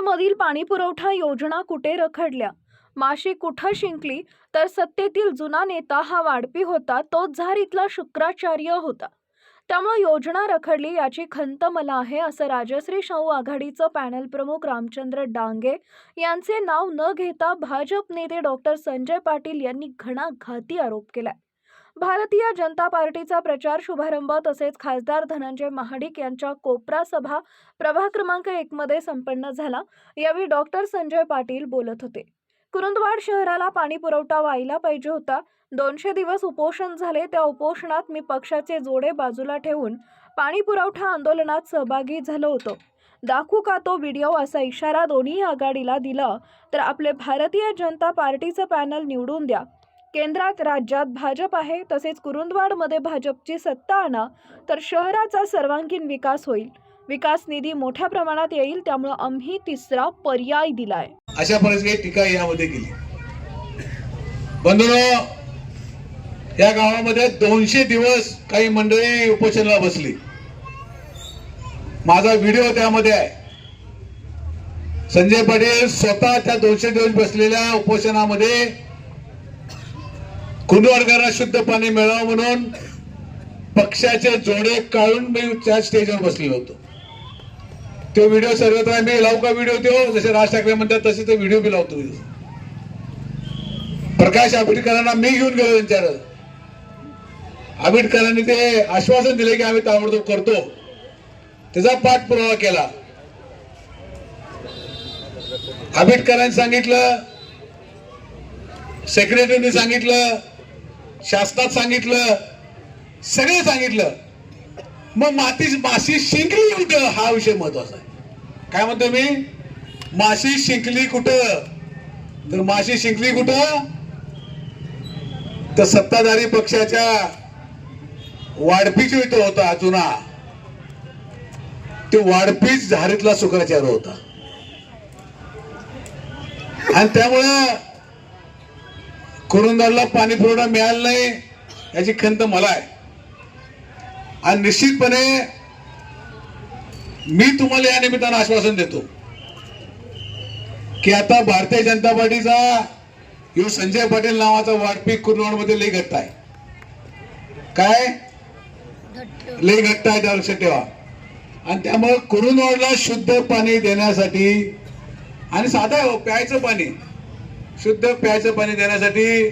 नदीमधील पाणीपुरवठा योजना कुठे रखडल्या? माशी कुठं शिंकली? तर सत्तेतील जुना नेता हा वाढपी होता तोच झार इथला शुक्राचार्य होता. त्यामुळे योजना रखडली याची खंत मला आहे असं राजश्री शाहू आघाडीचं पॅनल प्रमुख रामचंद्र डांगे यांचे नाव न घेता भाजप नेते डॉक्टर संजय पाटील यांनी घणाघाती आरोप केलाय. भारतीय जनता पार्टीचा प्रचार शुभारंभ तसेच खासदार धनंजय महाडिक यांच्या कोपरा सभा प्रभाग क्रमांक एक मध्ये संपन्न झाला. यावेळी डॉक्टर संजय पाटील बोलत होते. कुरुंदवाड शहराला पाणी पुरवठा व्हायला पाहिजे होता. दोनशे दिवस उपोषण झाले. त्या उपोषणात मी पक्षाचे जोडे बाजूला ठेवून पाणी पुरवठा आंदोलनात सहभागी झालो होतो. दाखवू का तो व्हिडिओ असा इशारा दोन्ही आघाडीला दिला. तर आपले भारतीय जनता पार्टीचं पॅनल निवडून द्या. केंद्रात राज्यात भाजप आहे तसेच कुरुंदवाडमध्ये भाजपची सत्ता आणा तर शहराचा सर्वांगीण विकास होईल. विकास निधी मोठ्या प्रमाणात येईल त्यामुळे आम्ही तिसरा पर्याय दिलाय. अशा परिस्थिती टीका यामध्ये केली. बंधुनो या गावामध्ये दोनशे दिवस काही मंडळी उपोषणाला बसली. माझा व्हिडिओ त्यामध्ये आहे. संजय पाटील स्वतः त्या दोनशे दिवस बसलेल्या उपोषणामध्ये कुंडवाडकरांना शुद्ध पाणी मिळावं म्हणून पक्षाचे जोडे काढून मी त्या स्टेजवर बसलेलो होतो. तो व्हिडिओ सर्वत्र मी लावू का व्हिडिओ तो? जसे राज ठाकरे म्हणतात तसे तो व्हिडिओ बी लावतो. प्रकाश आंबेडकरांना मी घेऊन गेलो त्यांच्यावर आंबेडकरांनी ते आश्वासन दिले की आम्ही ताबडतोब करतो. त्याचा पाठपुरावा केला. आंबेडकरांनी सांगितलं सेक्रेटरीने सांगितलं शासनात सांगितलं सगळे सांगितलं. मग माती माशी शिंकली कुठं? हा विषय महत्त्वाचा आहे. काय म्हणतो मी? माशी शिंकली कुठं? तर माशी शिंकली कुठं? तर सत्ताधारी पक्षाच्या वाढपीच इथं होता जुना. ते वाढपीच झारीतला शुक्राचार्य होता. आणि त्यामुळं कुरुंदाला पाणी पुरवठा मिळाला नाही याची खंत मला आहे. आणि निश्चितपणे मी तुम्हाला या निमित्तानं आश्वासन देतो की आता भारतीय जनता पार्टीचा यो संजय पाटील नावाचा वाटपीक कुर्नवाडमध्ये लई घट्ट आहे. काय? लई घट्ट आहे त्या लक्षात ठेवा. आणि त्यामुळे कुरुंदवाडला शुद्ध पाणी देण्यासाठी आणि साधं हो, प्यायचं पाणी. शुद्ध प्यायचं पाणी देण्यासाठी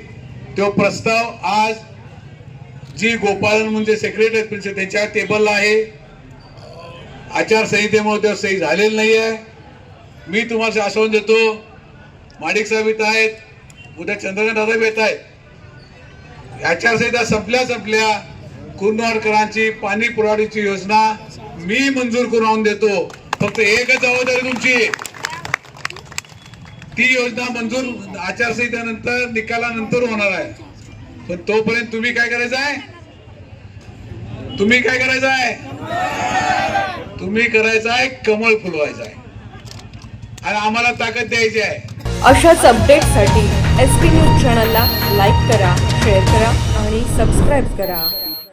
तो प्रस्ताव आज जी गोपालन म्हणजे सेक्रेटरी प्रिन्सिपल त्यांच्या टेबलला आहे. आचारसंहितेमुळे त्यावर सही झालेलं नाही आहे मी तुम्हाला आश्वासन देतो माडिक साहेब येत आहेत उद्या चंद्रकांत दादा येत आहेत. आचारसंहिता संपल्या संपल्या कुर्नवाडकरांची पाणी पुरवठ्याची योजना मी मंजूर करून देतो. फक्त एकच जबाबदारी तुमची ती योजना मंजूर आचारसंहितेनंतर निकालानंतर होणार आहे. पण तोपर्यंत तुम्ही काय करायचं आहे? तुम्ही काय करायचं आहे? तुम्ही करायचं आहे कमळ फुलवायचं आहे. आणि आम्हाला ताकद द्यायची आहे. अशाच अपडेटसाठी एस पी न्यूज चॅनलला लाईक करा शेअर करा आणि सबस्क्राईब करा.